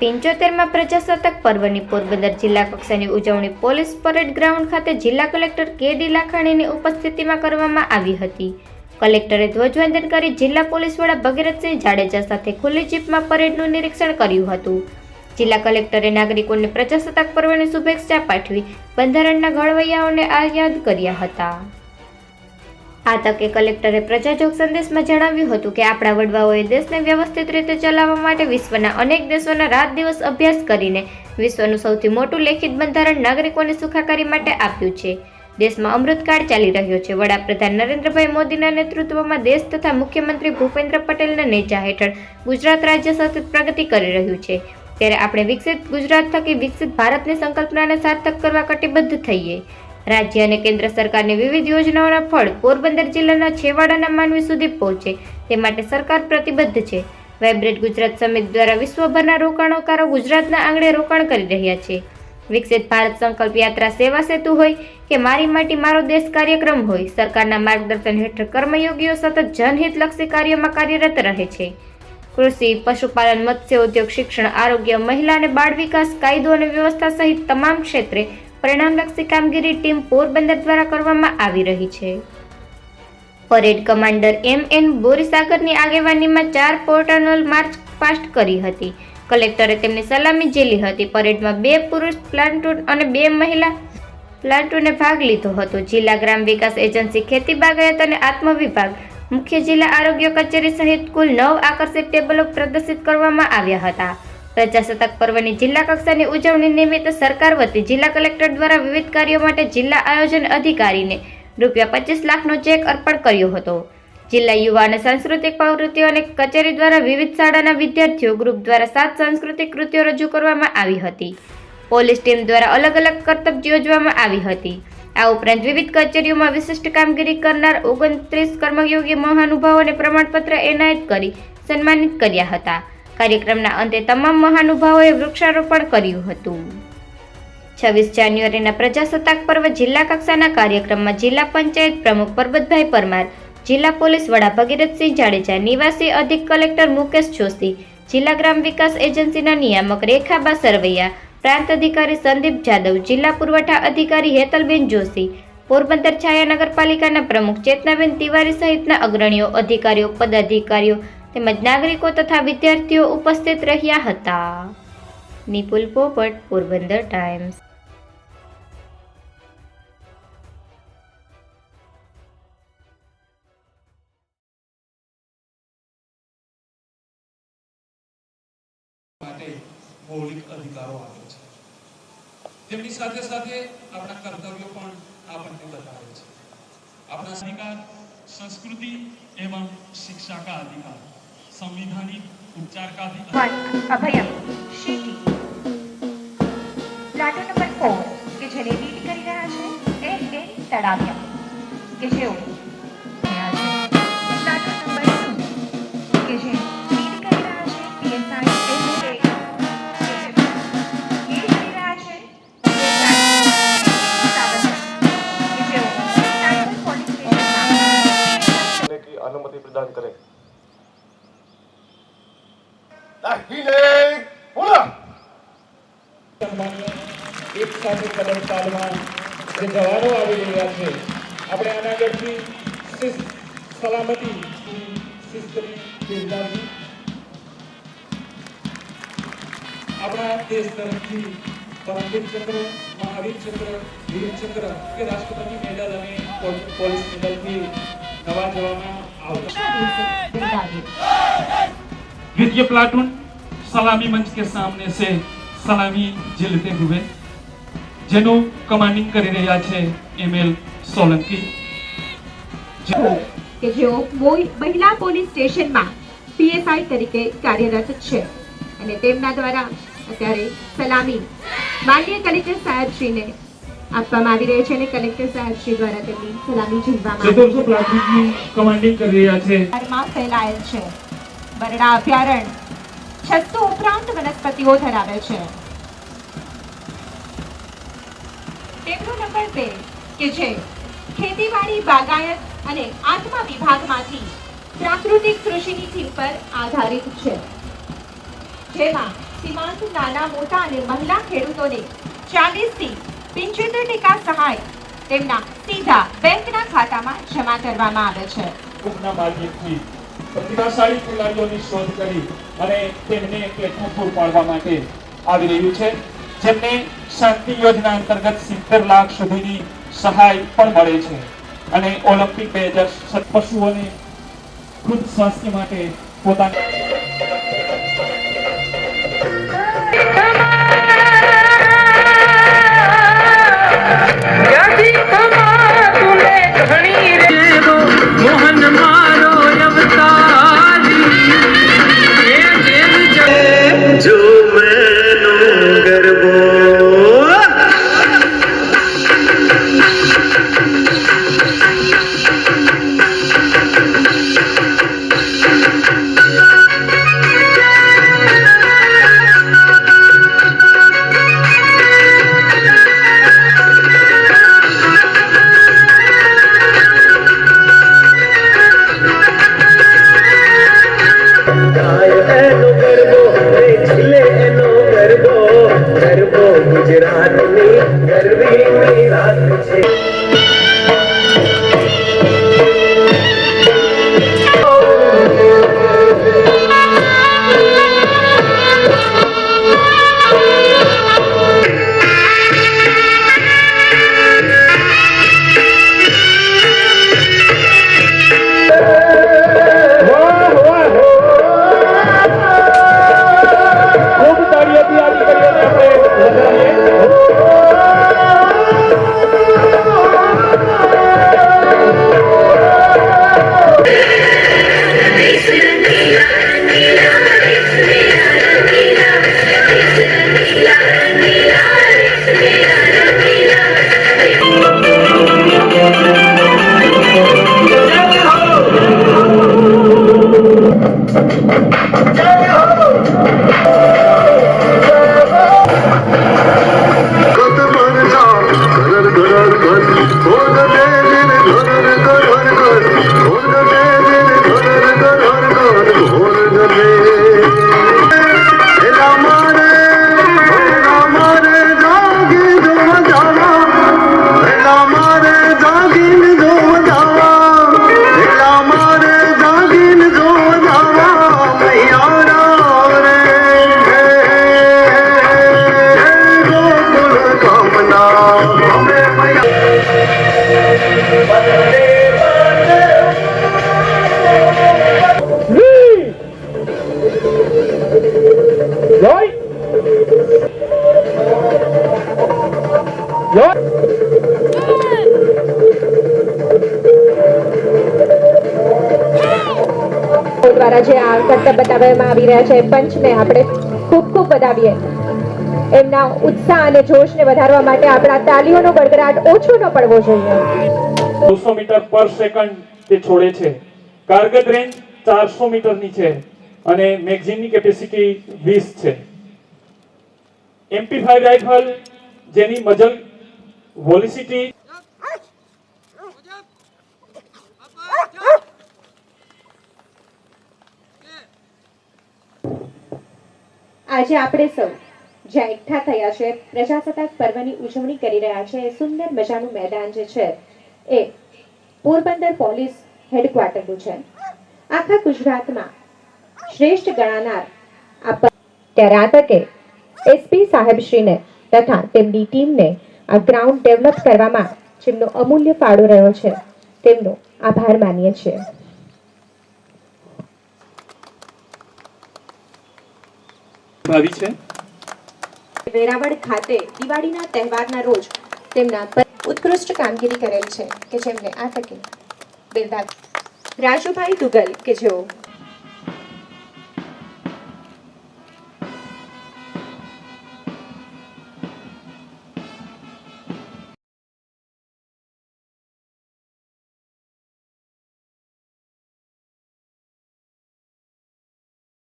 પંચોતેરમાં પ્રજાસત્તાક પર્વની પોરબંદર જિલ્લા કક્ષાની ઉજવણી પોલીસ પરેડ ગ્રાઉન્ડ ખાતે જિલ્લા કલેક્ટર કે ડી લાખાણીની ઉપસ્થિતિમાં કરવામાં આવી હતી. કલેક્ટરે ધ્વજવંદન કરી જિલ્લા પોલીસ વડા ભગીરથસિંહ જાડેજા સાથે ખુલ્લી જીપમાં પરેડનું નિરીક્ષણ કર્યું હતું. જિલ્લા કલેક્ટરે નાગરિકોને પ્રજાસત્તાક પર્વની શુભેચ્છા પાઠવી બંધારણના ઘડવૈયાઓને આ યાદ કર્યા હતા. આ તકે કલેક્ટરે પ્રજાજોગ સંદેશમાં જણાવ્યું હતું કે આપણા વડવાઓએ દેશને વ્યવસ્થિત રીતે ચલાવવા માટે વિશ્વના અનેક દેશોના રાત દિવસ અભ્યાસ કરીને વિશ્વનું સૌથી મોટું લેખિત બંધારણ નાગરિકોની સુખાકારી માટે આપ્યું છે. દેશમાં અમૃતકાળ ચાલી રહ્યો છે. વડાપ્રધાન નરેન્દ્રભાઈ મોદીના નેતૃત્વમાં દેશ તથા મુખ્યમંત્રી ભૂપેન્દ્ર પટેલના નેજા હેઠળ ગુજરાત રાજ્ય સતત પ્રગતિ કરી રહ્યું છે. ત્યારે આપણે વિકસિત ગુજરાત થકી વિકસિત ભારતની સંકલ્પનાને સાર્થક કરવા કટિબદ્ધ થઈએ. રાજ્ય અને કેન્દ્ર સરકારની વિવિધ યોજનાઓના ફળ પોરબંદર જિલ્લાના છેવાડાના માનવી સુધી પહોંચે. તે માટે સરકાર પ્રતિબદ્ધ છે. વાઇબ્રેટ ગુજરાત સમિતિ દ્વારા વિશ્વભરના રોકાણકારો ગુજરાતના આંગણે રોકાણ કરી રહ્યા છે. વિકસિત ભારત સંકલ્પ યાત્રા સેવા સેતુ હોય કે મારી માટી મારો દેશ કાર્યક્રમ હોય, સરકારના માર્ગદર્શન હેઠળ કર્મયોગીઓ સતત જનહિતલક્ષી કાર્યોમાં કાર્યરત રહે છે. કૃષિ, પશુપાલન મત્સ્ય ઉદ્યોગ શિક્ષણ, આરોગ્ય, મહિલા અને બાળ વિકાસ કાયદો અને વ્યવસ્થા સહિત તમામ ક્ષેત્રે પરિણામલક્ષી કામગીરી ટીમ પોરબંદર દ્વારા કરવામાં આવી રહી છે. પરેડ કમાન્ડર એમ એન બોરીસાગરની આગેવાનીમાં ચાર પોર્ટનલ માર્ચ પાસ્ટ કરી હતી. કલેક્ટરે તેમની સલામી ઝીલી હતી. પરેડમાં બે પુરુષ પ્લાન્ટૂન અને બે મહિલા પ્લાન્ટૂને ભાગ લીધો હતો. જિલ્લા ગ્રામ વિકાસ એજન્સી ખેતી બાગાયત અને આત્મ વિભાગ મુખ્ય જિલ્લા આરોગ્ય કચેરી સહિત કુલ નવ આકર્ષિત ટેબલો પ્રદર્શિત કરવામાં આવ્યા હતા. પ્રજાસત્તાક પર્વની જિલ્લા કક્ષાની ઉજવણી નિમિત્તે સરકાર વતી જિલ્લા કલેક્ટર દ્વારા વિવિધ કાર્યો માટે જિલ્લા આયોજન અધિકારીને રૂપિયા પચીસ લાખનો ચેક અર્પણ કર્યો હતો. જિલ્લા યુવા અને સાંસ્કૃતિક પ્રવૃત્તિઓ અને કચેરી દ્વારા વિવિધ શાળાના વિદ્યાર્થીઓ ગ્રુપ દ્વારા સાત સાંસ્કૃતિક કૃતિઓ રજૂ કરવામાં આવી હતી. પોલીસ ટીમ દ્વારા અલગ અલગ કર્તવ્ય યોજવામાં આવી હતી. આ ઉપરાંત વિવિધ કચેરીઓમાં વિશિષ્ટ કામગીરી કરનાર ઓગણત્રીસ કર્મયોગી મહાનુભાવોને પ્રમાણપત્ર એનાયત કરી સન્માનિત કર્યા હતા. કાર્યક્રમના અંતે તમામ મહાનુભાવોએ વૃક્ષારોપણ કર્યું હતું. છવ્વીસ જાન્યુઆરીના પ્રજાસત્તાક પર્વ જિલ્લા કક્ષાના કાર્યક્રમમાં જિલ્લા પંચાયત પ્રમુખ પરબતભાઈ પરમાર, જિલ્લા પોલીસ વડા ભગીરથસિંહ જાડેજા, નિવાસી અધિક કલેક્ટર મુકેશ જોશી, જિલ્લા ગ્રામ વિકાસ એજન્સીના નિયામક રેખાબા સરવૈયા, પ્રાંત અધિકારી સંદીપ જાદવ, જિલ્લા પુરવઠા અધિકારી હેતલબેન જોશી, પોરબંદર છાયા નગરપાલિકાના પ્રમુખ ચેતનાબેન તિવારી સહિતના અગ્રણીઓ, અધિકારીઓ, પદાધિકારીઓ તેમજ નાગરિકો તથા વિદ્યાર્થીઓ ઉપસ્થિત રહ્યા હતા. નિપુલ પોપટ, પોરબંદર ટાઈમ્સ. મૌલિક અધિકારો આપે છે. તેમની સાથે સાથે આપણા કર્તવ્યો પણ આપણને બતાવે છે. આપણા અધિકાર સંસ્કૃતિ, એમાં શિક્ષાકા અધિકાર? संविधानिक उपचार का अधिकार વન અભયમ શીટી પ્લાટો નંબર ફોર કે જેને લીડ કરી રહ્યા છે એ એ તળાવિયા કે જેઓ રહ્યા છે પ્લાટો નંબર ટુ કે જે લીડ કરી રહ્યા છે પીએસઆઈ એ એ કે આવી રહ્યા છે આપણે આના આગળથી સલામતી આપણા દેશ તરફથી પરમવીર ચક્ર મહાવીર ચક્ર કે રાષ્ટ્રપતિ મેડલ અને પોલીસ મેડલથી નવા જવામાં આવશે દ્વિતીય પ્લાટુન सलामी मंच के सामने से सलामी झेलते हुए જેનું કમાન્ડિંગ કરી રહ્યા છે એમએલ સોલંકી કે જેઓ મોઈ- મહિલા પોલીસ સ્ટેશનમાં પીએસઆઈ તરીકે કાર્યરત છે અને તેમના દ્વારા અત્યારે સલામી માનનીય કલેક્ટર સાહેબશ્રીને આપવામાં આવી રહી છે અને કલેક્ટર સાહેબશ્રી દ્વારા તેમની સલામી ઝીલવામાં આવી ચતુર્થ પ્લાટૂનની કમાન્ડિંગ કરી રહ્યા છે વિસ્તારમાં ફેલાયેલ છે બરડા અભયારણ્ય છસો ઉપરાંત વનસ્પતિઓ ધરાવે છે. ટેબલો નંબર બે, કે જે ખેતીવાડી બાગાયત અને આત્મા વિભાગમાંથી પ્રાકૃતિક કૃષિની થીમ પર આધારિત છે. જેમાં સીમાંત નાના, મોટા અને મહિલા ખેડૂતોને ચાલીસથી પંચોતેર ટકા સહાય તેમના સીધા બેંકના ખાતામાં જમા કરવામાં આવે છે. ઉપના માધ્યમથી પ્રતિભાશાળી ખેલાડીઓની શોધ કરી અને તેમને પ્લેટફોર્મ પૂરું પાડવા માટે આવી રહ્યું છે. જેમને શાંતિ યોજના અંતર્ગત સિત્તેર લાખ સુધીની સહાય પણ મળે છે. અને ઓલિમ્પિક બે હજાર પશુઓને ખુદ સ્વાસ્થ્ય માટે પોતાની ভুলের બતાવવામાં આવી રહ્યા છે. પંચને આપણે ખૂબ ખૂબ વધાવીએ. એમના ઉત્સાહ અને જોશને વધારવા માટે આપણા તાલીઓનો ગડગડાટ ઓછો ન પડવો જોઈએ. 200 મીટર પર સેકન્ડ તે છોડે છે. કારગત રેન્જ ચારસો મીટરની છે અને મેગઝીનની કેપેસિટી વીસ છે. એમપી ફાઈવ રાઇફલ જેની મજલ વોલિસિટી આજે આપણે સૌ જ્યાં એકઠા થયા છે, પ્રજાસત્તાક પર્વની ઉજવણી કરી રહ્યા છે, એ સુંદર મજાનું મેદાન જે છે, એ પોરબંદર પોલીસ હેડક્વાર્ટરનું છે. આખા ગુજરાતમાં શ્રેષ્ઠ ગણાનાર આ ત્યારે આ તકે એસપી સાહેબશ્રીને તથા તેમની ટીમને આ ગ્રાઉન્ડ ડેવલપ કરવામાં જેમનો અમૂલ્ય ફાળો રહ્યો છે, તેમનો આભાર માનીએ છીએ. ભાવી છે? વેરાવળ ખાતે દિવાળીના તહેવારના રોજ તેમના ઉત્કૃષ્ટ કામગીરી કરેલ છે કે જેમને આ તકે બિરદાવ રાજુભાઈ દુગલ કે જેઓ